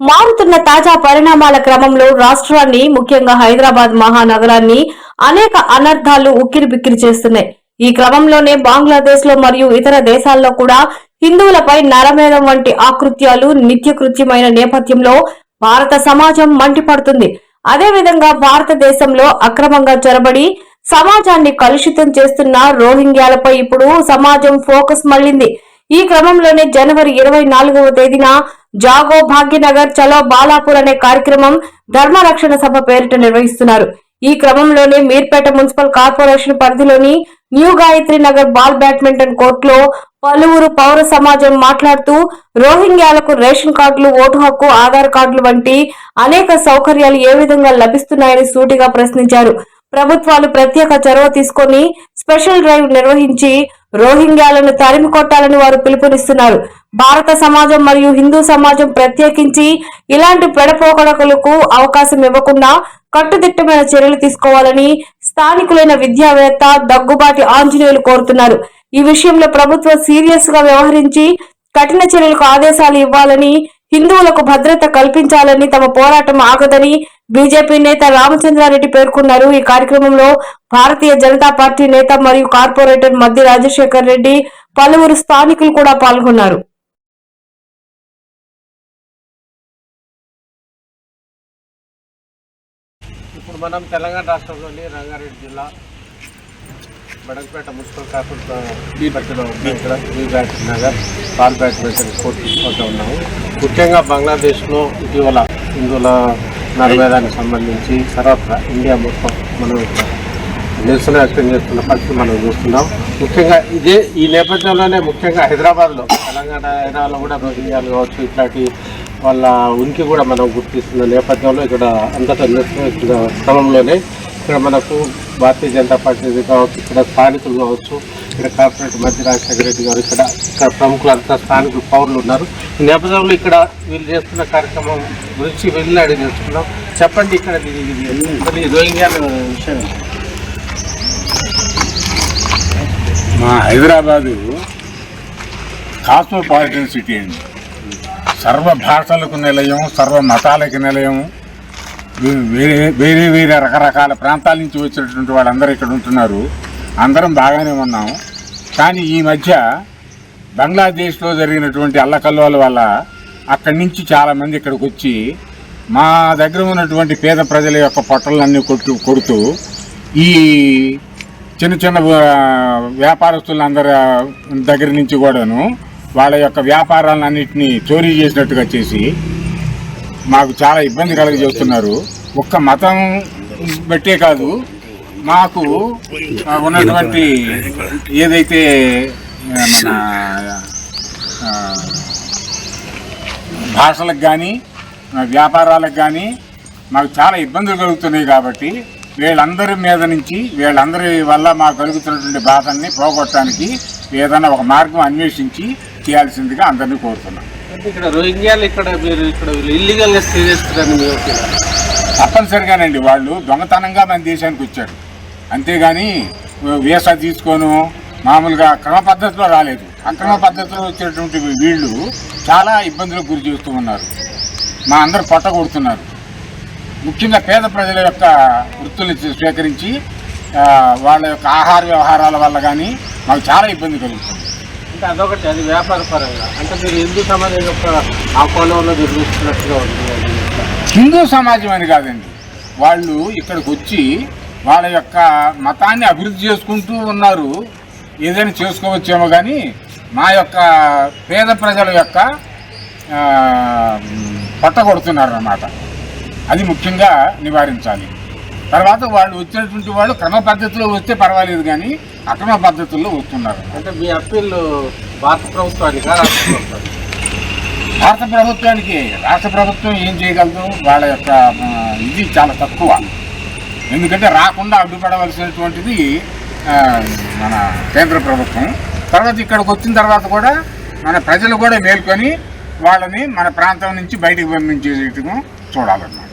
మారుతున్న తాజా పరిణామాల క్రమంలో రాష్ట్రాన్ని ముఖ్యంగా హైదరాబాద్ మహానగరాన్ని అనేక అనర్థాలు ఉక్కిరిబిక్కిరి చేస్తున్నాయి. ఈ క్రమంలోనే బంగ్లాదేశ్లో మరియు ఇతర దేశాల్లో కూడా హిందువులపై నరమేధం వంటి ఆకృత్యాలు నిత్యకృత్యమైన నేపథ్యంలో భారత సమాజం మండిపడుతుంది. అదేవిధంగా భారతదేశంలో అక్రమంగా చొరబడి సమాజాన్ని కలుషితం చేస్తున్న రోహింగ్యాలపై ఇప్పుడు సమాజం ఫోకస్ మళ్ళింది ఈ క్రమంలోనే జనవరి ఇరవై నాలుగవ తేదీన జాగో భాగ్యనగర్ చలో బాలాపూర్ అనే కార్యక్రమం ధర్మరక్షణ సభ పేరిట నిర్వహిస్తున్నారు. ఈ క్రమంలోనే మీర్పేట మున్సిపల్ కార్పొరేషన్ పరిధిలోని new Gayatri Nagar ball badminton కోర్టులో పలువురు పౌర సమాజం మాట్లాడుతూ రోహింగ్యాలకు రేషన్ కార్డులు ఓటు హక్కు ఆధార్ కార్డులు వంటి అనేక సౌకర్యాలు ఏ విధంగా లభిస్తున్నాయని సూటిగా ప్రశ్నించారు. ప్రభుత్వాలు ప్రత్యేక చొరవ తీసుకొని స్పెషల్ డ్రైవ్ నిర్వహించి రోహింగ్యాలను తరిమి కొట్టాలని వారు పిలుపునిస్తున్నారు. భారత సమాజం మరియు హిందూ సమాజం ప్రత్యేకించి ఇలాంటి పెడపోకడకులకు అవకాశం ఇవ్వకుండా కట్టుదిట్టమైన చర్యలు తీసుకోవాలని స్థానికులైన విద్యావేత్త దగ్గుబాటి ఆంజనేయులు కోరుతున్నారు. ఈ విషయంలో ప్రభుత్వం సీరియస్గా వ్యవహరించి కఠిన చర్యలకు ఆదేశాలు ఇవ్వాలని హిందువులకు భద్రత కల్పించాలని తమ పోరాటం ఆగదని బీజేపీ నేత రామచంద్రారెడ్డి పేర్కొన్నారు. ఈ కార్యక్రమంలో భారతీయ జనతా పార్టీ నేత మరియు కార్పొరేటర్ మద్ది రాజశేఖర్ రెడ్డి పలువురు స్థానికులు కూడా పాల్గొన్నారు. ఇప్పుడు మనం తెలంగాణ రాష్ట్రంలోని రంగారెడ్డి జిల్లా బడంపేట మున్సిపల్ కార్పొరేషన్ పరిధిలో బట్టలో ఇక్కడ new Nagar ball badminton court వద్ద ఉన్నాము. ముఖ్యంగా బంగ్లాదేశ్లో ఇటీవల హిందువుల నరవేదానికి సంబంధించి తర్వాత ఇండియా మొత్తం మనం నిరసన వ్యక్తం చేస్తున్న పరిస్థితి మనం చూస్తున్నాం. ముఖ్యంగా ఇదే ఈ నేపథ్యంలోనే ముఖ్యంగా హైదరాబాద్లో తెలంగాణ హైదరాబాద్లో కూడా రోహింగ్యాలు కావచ్చు ఇట్లాంటి వాళ్ళ ఉనికి కూడా మనం గుర్తిస్తున్న నేపథ్యంలో ఇక్కడ అంతటా నిరసన క్రమంలోనే ఇక్కడ మనకు భారతీయ జనతా పార్టీ కావచ్చు ఇక్కడ స్థానికులు కావచ్చు ఇక్కడ కార్పొరేట్ మధ్య రాజశేఖర రెడ్డి గారు ఇక్కడ ఇక్కడ ప్రముఖులు అంతా స్థానికులు పౌరులు ఉన్నారు. ఈ నేపథ్యంలో ఇక్కడ వీళ్ళు చేస్తున్న కార్యక్రమం గురించి వెళ్ళి అడిగి చేస్తున్నాం చెప్పండి ఇక్కడ విషయం. మా హైదరాబాదు కాస్మోపాలిటన్ సిటీ అండి. సర్వ భాషలకు నిలయం సర్వ మతాలకు నిలయం వేరే వేరే వేరే రకరకాల ప్రాంతాల నుంచి వచ్చినటువంటి వాళ్ళందరూ ఇక్కడ ఉంటున్నారు. అందరం బాగానే ఉన్నాం. కానీ ఈ మధ్య బంగ్లాదేశ్లో జరిగినటువంటి అల్లకల్లోల వల్ల అక్కడి నుంచి చాలామంది ఇక్కడికి వచ్చి మా దగ్గర ఉన్నటువంటి పేద ప్రజల యొక్క పొట్టలన్నీ కొట్టు కొడుతూ ఈ చిన్న చిన్న వ్యాపారస్తులందరి దగ్గర నుంచి కూడాను వాళ్ళ యొక్క వ్యాపారాలన్నింటినీ చోరీ చేసినట్టుగా చేసి మాకు చాలా ఇబ్బంది కలగజేస్తున్నారు. ఒక్క మతం బట్టే కాదు మాకు ఉన్నటువంటి ఏదైతే మన భాషలకు కానీ వ్యాపారాలకు కానీ మాకు చాలా ఇబ్బందులు కలుగుతున్నాయి కాబట్టి వీళ్ళందరి మీద నుంచి వీళ్ళందరి వల్ల మాకు కలుగుతున్నటువంటి బాధల్ని పోగొట్టడానికి ఏదైనా ఒక మార్గం అన్వేషించి చేయాల్సిందిగా అందరినీ కోరుతున్నాం. ఇక్కడ రోహింగ్యాలు ఇక్కడ మీరు ఇక్కడ ఇల్లీగల్గా స్టే చేస్తున్నారని మీ ఒపీనియన్. తప్పనిసరిగానండి వాళ్ళు దొంగతనంగా మన దేశానికి వచ్చారు. అంతేగాని వీసా తీసుకోను మామూలుగా క్రమ పద్ధతిలో రాలేదు. అక్రమ పద్ధతిలో వచ్చేటువంటి వీళ్ళు చాలా ఇబ్బందులకు గురి చేస్తూ ఉన్నారు. మా అందరు పొట్ట కొడుతున్నారు. ముఖ్యంగా పేద ప్రజల యొక్క వృత్తుల్ని స్వీకరించి వాళ్ళ యొక్క ఆహార వ్యవహారాల వల్ల కానీ మాకు చాలా ఇబ్బంది కలుగుతుంది. అంటే అదొకటి అది వ్యాపార పరంగా. అంటే మీరు హిందూ సమాజం యొక్క ఆ కోణంలో ఉంది హిందూ సమాజం అని కాదండి. వాళ్ళు ఇక్కడికి వచ్చి వాళ్ళ యొక్క మతాన్ని అభివృద్ధి చేసుకుంటూ ఉన్నారు. ఏదైనా చేసుకోవచ్చేమో కానీ మా యొక్క పేద ప్రజల యొక్క పట్ట కొడుతున్నారు అన్నమాట అది ముఖ్యంగా నివారించాలి. తర్వాత వాళ్ళు వచ్చినటువంటి వాళ్ళు క్రమ పద్ధతిలో వస్తే పర్వాలేదు కానీ అక్రమ పద్ధతుల్లో వస్తున్నారు. అంటే మీ అప్పీల్ భారత ప్రభుత్వానికి భారత ప్రభుత్వానికి రాష్ట్ర ప్రభుత్వం ఏం చేయగలదు? వాళ్ళ యొక్క ఇది చాలా తక్కువ. ఎందుకంటే రాకుండా అడ్డుపడవలసినటువంటిది మన కేంద్ర ప్రభుత్వం. తర్వాత ఇక్కడికి వచ్చిన తర్వాత కూడా మన ప్రజలు కూడా మేల్కొని వాళ్ళని మన ప్రాంతం నుంచి బయటికి పంపించేటట్టుగా చూడాలన్నమాట.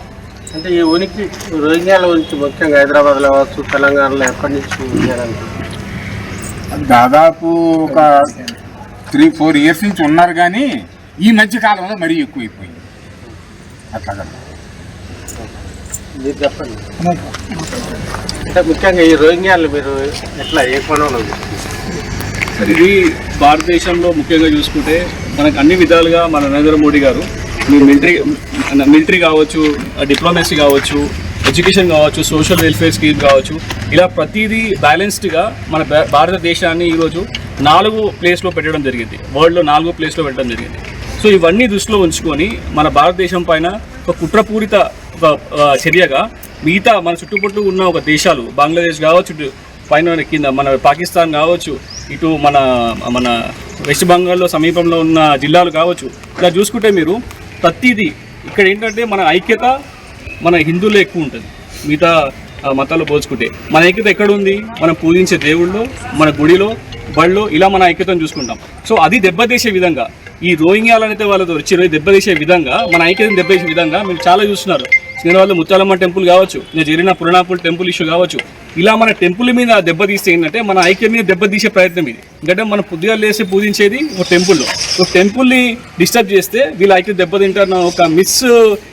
అంటే ఈ ఉనికి రోహింగ్యాల ఉనికి ముఖ్యంగా హైదరాబాద్లో కావచ్చు తెలంగాణలో ఎప్పటి నుంచి దాదాపు ఒక త్రీ ఫోర్ ఇయర్స్ నుంచి ఉన్నారు కానీ ఈ మధ్య కాలంలో మరీ ఎక్కువైపోయింది. అట్లా కదా. మీరు చెప్పండి. అంటే ముఖ్యంగా ఈ రోహింగ్యాలు మీరు ఎట్లా ఏ కోణంలో ఇది భారతదేశంలో ముఖ్యంగా చూసుకుంటే మనకు అన్ని విధాలుగా మన నరేంద్ర మోడీ గారు మీ మిలిటరీ మిలిటరీ కావచ్చు డిప్లొమసీ కావచ్చు ఎడ్యుకేషన్ కావచ్చు సోషల్ వెల్ఫేర్ స్కీమ్ కావచ్చు ఇలా ప్రతిదీ బ్యాలెన్స్డ్గా మన భా- భారతదేశాన్ని ఈరోజు నాలుగు ప్లేస్లో పెట్టడం జరిగింది. వరల్డ్లో నాలుగో ప్లేస్లో పెట్టడం జరిగింది. సో ఇవన్నీ దృష్టిలో ఉంచుకొని మన భారతదేశం పైన ఒక కుట్రపూరిత ఒక చర్యగా మిగతా మన చుట్టుపట్టు ఉన్న ఒక దేశాలు బంగ్లాదేశ్ కావచ్చు పైన కింద మన పాకిస్తాన్ కావచ్చు ఇటు మన మన వెస్ట్ బెంగాల్లో సమీపంలో ఉన్న జిల్లాలు కావచ్చు ఇలా చూసుకుంటే మీరు ప్రతిదీ ఇక్కడ ఏంటంటే మన ఐక్యత మన హిందువులో ఎక్కువ ఉంటుంది. మిగతా ఆ, మతాలు పోల్చుకుంటే. మన ఐక్యత ఎక్కడ ఉంది మనం పూజించే దేవుళ్ళు మన గుడిలో బళ్ళో ఇలా మన ఐక్యతను చూసుకుంటాం. సో అది దెబ్బతీసే విధంగా ఈ రోహింగ్యాలనైతే వాళ్ళతో వచ్చి దెబ్బతీసే విధంగా మన ఐక్యతను దెబ్బతీసే విధంగా మీరు చాలా చూస్తున్నారు. శ్రీనివాళ్ళ ముత్యాలమ్మ టెంపుల్ కావచ్చు నేను జరిగిన పురణాపుల్ టెంపుల్ ఇష్యూ కావచ్చు ఇలా మన టెంపుల్ మీద దెబ్బతీస్తే ఏంటంటే మన ఐక్యం మీద దెబ్బతీసే ప్రయత్నం ఇది. ఎందుకంటే మనం పొద్దుగా లేసి పూజించేది ఒక టెంపుల్లో ఒక టెంపుల్ని డిస్టర్బ్ చేస్తే వీళ్ళ ఐక్యం దెబ్బతింటున్న ఒక మిస్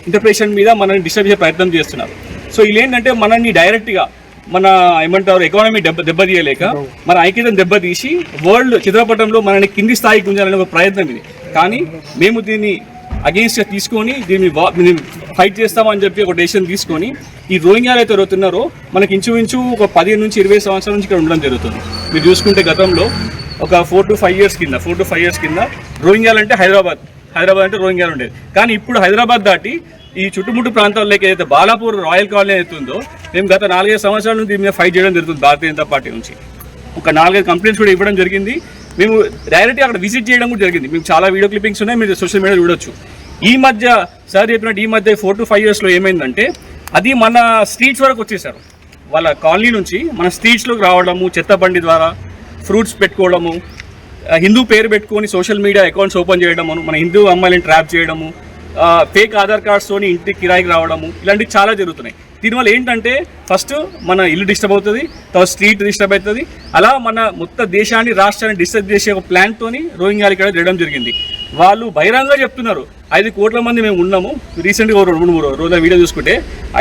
ఇంటర్ప్రిటేషన్ మీద మనల్ని డిస్టర్బ్ చేసే ప్రయత్నం చేస్తున్నారు. సో వీళ్ళు ఏంటంటే మనల్ని డైరెక్ట్గా మన ఏమంటారు ఎకానమీ దెబ్బ దెబ్బతీయలేక మన ఐక్యతను దెబ్బతీసి వరల్డ్ చిత్రపటంలో మనల్ని కింది స్థాయికి ఉంచాలనే ఒక ప్రయత్నం ఇది. కానీ మేము దీన్ని అగెయిన్స్ట్గా తీసుకొని దీన్ని వా- దీన్ని ఫైట్ చేస్తామని చెప్పి ఒక డెసిషన్ తీసుకొని ఈ రోహింగ్యాలు అయితే జరుగుతున్నారో మనకి ఇంచుమించు ఒక పదిహేను నుంచి ఇరవై సంవత్సరాల నుంచి ఇక్కడ ఉండడం జరుగుతుంది. మీరు చూసుకుంటే గతంలో ఒక ఫోర్ టు ఫైవ్ ఇయర్స్ కింద ఫోర్ టు ఫైవ్ ఇయర్స్ కింద రోహింగ్యాలు అంటే హైదరాబాద్ హైదరాబాద్ అంటే రోహింగ్యాలు ఉండేది. కానీ ఇప్పుడు హైదరాబాద్ దాటి ఈ చుట్టుముట్టు ప్రాంతాల్లోకి ఏదైతే బాలాపూర్ రాయల్ కాలనీ అవుతుందో మేము గత నాలుగైదు సంవత్సరాల నుంచి దీని మీద ఫైట్ చేయడం జరుగుతుంది భారతీయ జనతా పార్టీ నుంచి. ఒక నాలుగైదు కంప్లైంట్స్ కూడా ఇవ్వడం జరిగింది. మేము డైరెక్ట్గా అక్కడ విజిట్ చేయడం కూడా జరిగింది. మేము చాలా వీడియో క్లిప్పింగ్స్ ఉన్నాయి మీరు సోషల్ మీడియా చూడొచ్చు. ఈ మధ్య సార్ చెప్పినట్టు ఈ మధ్య ఫోర్ టు ఫైవ్ ఇయర్స్లో ఏమైందంటే అది మన స్ట్రీట్స్ వరకు వచ్చేసారు. వాళ్ళ కాలనీ నుంచి మన స్ట్రీట్స్లోకి రావడము చెత్త బండి ద్వారా ఫ్రూట్స్ పెట్టుకోవడము హిందూ పేరు పెట్టుకొని సోషల్ మీడియా అకౌంట్స్ ఓపెన్ చేయడము మన హిందూ అమ్మాయిలను ట్రాప్ చేయడము ఫేక్ ఆధార్ కార్డ్స్తోని ఇంటికి కిరాయికి రావడము ఇలాంటివి చాలా జరుగుతున్నాయి. దీనివల్ల ఏంటంటే ఫస్ట్ మన ఇల్లు డిస్టర్బ్ అవుతుంది తర్వాత స్ట్రీట్ డిస్టర్బ్ అవుతుంది. అలా మన మొత్తం దేశాన్ని రాష్ట్రాన్ని డిస్టర్బ్ చేసే ఒక ప్లాన్తోని రోహింగ్యాలు ఇక్కడ చేయడం జరిగింది. వాళ్ళు బహిరంగంగా చెప్తున్నారు. ఐదు కోట్ల మంది మేము ఉన్నాము. రీసెంట్గా ఒక రెండు మూడు రోజుల వీడియో చూసుకుంటే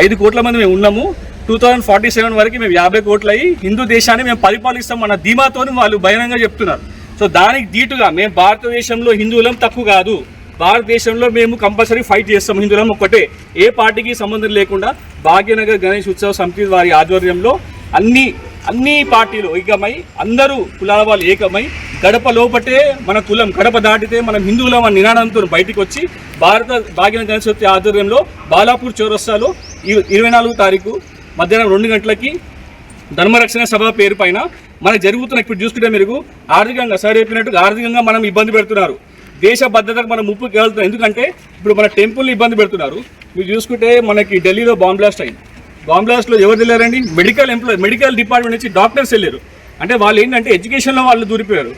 ఐదు కోట్ల మంది మేము ఉన్నాము. టూ థౌజండ్ ఫార్టీ సెవెన్ వరకు మేము యాభై కోట్లు అయ్యి హిందూ దేశాన్ని మేము పరిపాలిస్తాం అన్న ధీమాతో వాళ్ళు బహిరంగంగా చెప్తున్నారు. సో దానికి దీటుగా మేము భారతదేశంలో హిందువులం తక్కువ కాదు. భారతదేశంలో మేము కంపల్సరీ ఫైట్ చేస్తాం హిందువులం ఒక్కటే. ఏ పార్టీకి సంబంధం లేకుండా భాగ్యనగర్ గణేష్ ఉత్సవ సమితి వారి ఆధ్వర్యంలో అన్ని అన్ని పార్టీలు ఏకమై అందరూ కులాల వాళ్ళు ఏకమై గడప లోపటే మన కులం గడప దాటితే మనం హిందువులం అనే నినాదంతో బయటికి వచ్చి భారత భాగ్యన గణేష్ ఆధ్వర్యంలో బాలాపూర్ చౌరస్తాలో ఇ- ఇరవై నాలుగు తారీఖు మధ్యాహ్నం రెండు గంటలకి ధర్మరక్షణ సభ పేరు పైన మనకు జరుగుతున్న ఇప్పుడు చూసుకుంటే మీరు ఆర్థికంగా సార్ చెప్పినట్టుగా ఆర్థికంగా మనం ఇబ్బంది పెడుతున్నారు. దేశ భద్రతకు మనం ముప్పుకి వెళ్తున్నాం ఎందుకంటే ఇప్పుడు మన టెంపుల్ని ఇబ్బంది పెడుతున్నారు. మీరు చూసుకుంటే మనకి ఢిల్లీలో బాంబ్ బ్లాస్ట్ అయింది. బాంబ్ బ్లాస్ట్లో ఎవరు వెళ్ళారండి మెడికల్ ఎంప్లాయ్ మెడికల్ డిపార్ట్మెంట్ నుంచి డాక్టర్స్ వెళ్ళారు అంటే వాళ్ళు ఏంటంటే ఎడ్యుకేషన్లో వాళ్ళు దూరిపోయారు.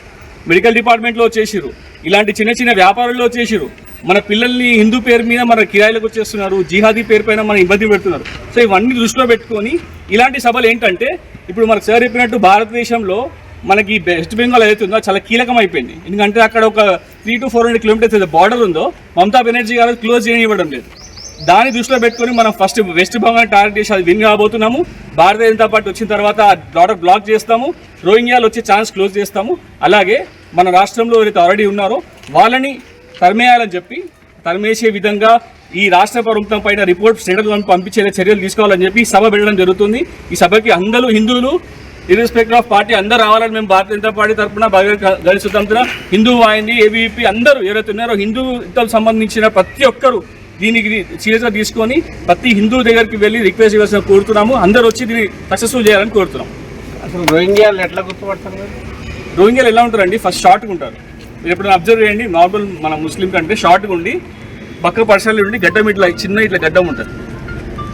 మెడికల్ డిపార్ట్మెంట్లో చేసిరు ఇలాంటి చిన్న చిన్న వ్యాపారాల్లో చేసిరు మన పిల్లల్ని హిందూ పేరు మీద మన కిరాయిలకు వచ్చేస్తున్నారు జిహాదీ పేరు పైన మన ఇబ్బంది పెడుతున్నారు. సో ఇవన్నీ దృష్టిలో పెట్టుకొని ఇలాంటి సభలు ఏంటంటే ఇప్పుడు మనకు సార్ చెప్పినట్టు భారతదేశంలో మనకి వెస్ట్ బెంగాల్ ఏదైతుందో ఉందో చాలా కీలకం అయిపోయింది ఎందుకంటే అక్కడ ఒక three to four hundred kilometres border ఉందో మమతా బెనర్జీ గారు క్లోజ్ చేయనివ్వడం లేదు. దాన్ని దృష్టిలో పెట్టుకొని మనం ఫస్ట్ వెస్ట్ బెంగాల్ టార్గెట్ చేసి అది విన్ కాబోతున్నాము. భారతీయ జనతా పార్టీ వచ్చిన తర్వాత ఆ బ్లాక్ చేస్తాము. రోహింగ్యాలు వచ్చే ఛాన్స్ క్లోజ్ చేస్తాము. అలాగే మన రాష్ట్రంలో ఎవరైతే ఆల్రెడీ ఉన్నారో వాళ్ళని తరిమేయాలని చెప్పి తరిమేసే విధంగా ఈ రాష్ట్ర ప్రభుత్వం పైన రిపోర్ట్ సెంట్రల్ గవర్నమెంట్ పంపించే చర్యలు తీసుకోవాలని చెప్పి సభ పెట్టడం జరుగుతుంది. ఈ సభకి అందరూ హిందువులు ఇర్రెస్పెక్ట్ ఆఫ్ పార్టీ అందరూ రావాలని మేము భారతీయ జనతా పార్టీ తరఫున గణేష్ తరఫున హిందూ వాయింది ఏబీపీ అందరూ ఎవరైతే ఉన్నారో హిందూతో సంబంధించిన ప్రతి ఒక్కరు దీనికి సీరియస్గా తీసుకొని ప్రతి హిందూ దగ్గరికి వెళ్ళి రిక్వెస్ట్ చేయాల్సిన కోరుతున్నాము. అందరూ వచ్చి దీన్ని సక్సెస్ఫుల్ చేయాలని కోరుతున్నాం. అసలు రోహింగ్యాలు ఎట్లా గుర్తుపడతారు రోహింగ్యాలు ఎలా ఉంటారండి? ఫస్ట్ షార్ట్గా ఉంటారు. మీరు ఎప్పుడైనా అబ్జర్వ్ చేయండి. నార్మల్ మన ముస్లిం కంటే షార్ట్గా ఉండి పక్క పర్సనల్ ఉండి గడ్డం ఇట్లా చిన్న ఇట్లా గడ్డం ఉంటుంది.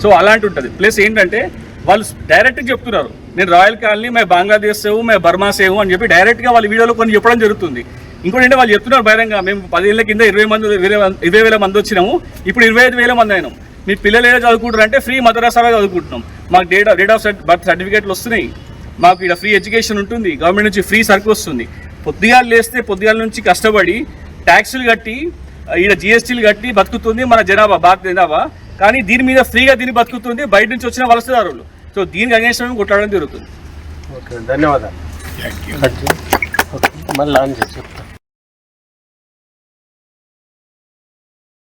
సో అలాంటి ఉంటుంది. ప్లస్ ఏంటంటే వాళ్ళు డైరెక్ట్గా చెప్తున్నారు. నేను రాయల్ కాలనీ మే బంగ్లాదేశ్ సేవు మే బర్మా సేవు అని చెప్పి డైరెక్ట్గా వాళ్ళ వీడియోలో కొన్ని చెప్పడం జరుగుతుంది. ఇంకోటి వాళ్ళు చెప్తున్నారు బహిరంగ మేము పదేళ్ళ కింద ఇరవై మంది ఇరవై వేల మంది వచ్చినాము ఇప్పుడు ఇరవై ఐదు వేల మంది అయినాం. మీ పిల్లలు ఏదో చదువుకుంటారు అంటే ఫ్రీ మదరసాలో చదువుకుంటున్నాం. మాకు డేట్ డేట్ ఆఫ్ బర్త్ సర్టిఫికేట్లు వస్తున్నాయి. మాకు ఇక్కడ ఫ్రీ ఎడ్యుకేషన్ ఉంటుంది గవర్నమెంట్ నుంచి ఫ్రీ సరుకు వస్తుంది. పొద్దుగాలు లేస్తే పొద్దుగాల నుంచి కష్టపడి ట్యాక్సులు కట్టి ఈడ జిఎస్టీలు కట్టి బతుకుతుంది మన జనాభా భారత జనాభా. కానీ దీని మీద ఫ్రీగా దీన్ని బతుకుతుంది బయట నుంచి వచ్చిన వలసదారులు. సో దీనికి అగేన్స్ట్ కొట్టడం జరుగుతుంది. ఓకే ధన్యవాదాలు. మళ్ళీ చేసి